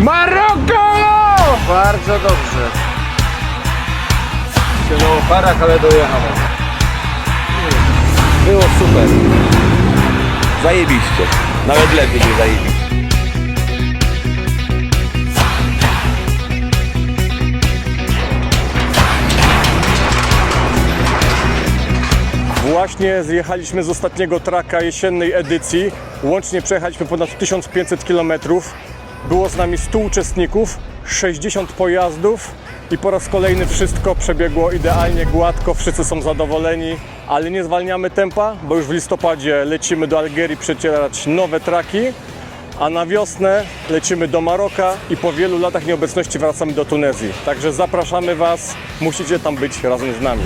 Maroko! Bardzo dobrze. Było parach, ale dojechałem. Było super. Zajebiście. Nawet lepiej niż zajebiście. Właśnie zjechaliśmy z ostatniego traka jesiennej edycji. Łącznie przejechaliśmy ponad 1500 km. Było z nami 100 uczestników, 60 pojazdów i po raz kolejny wszystko przebiegło idealnie, gładko, wszyscy są zadowoleni, ale nie zwalniamy tempa, bo już w listopadzie lecimy do Algierii przecierać nowe traki, a na wiosnę lecimy do Maroka i po wielu latach nieobecności wracamy do Tunezji. Także zapraszamy Was, musicie tam być razem z nami.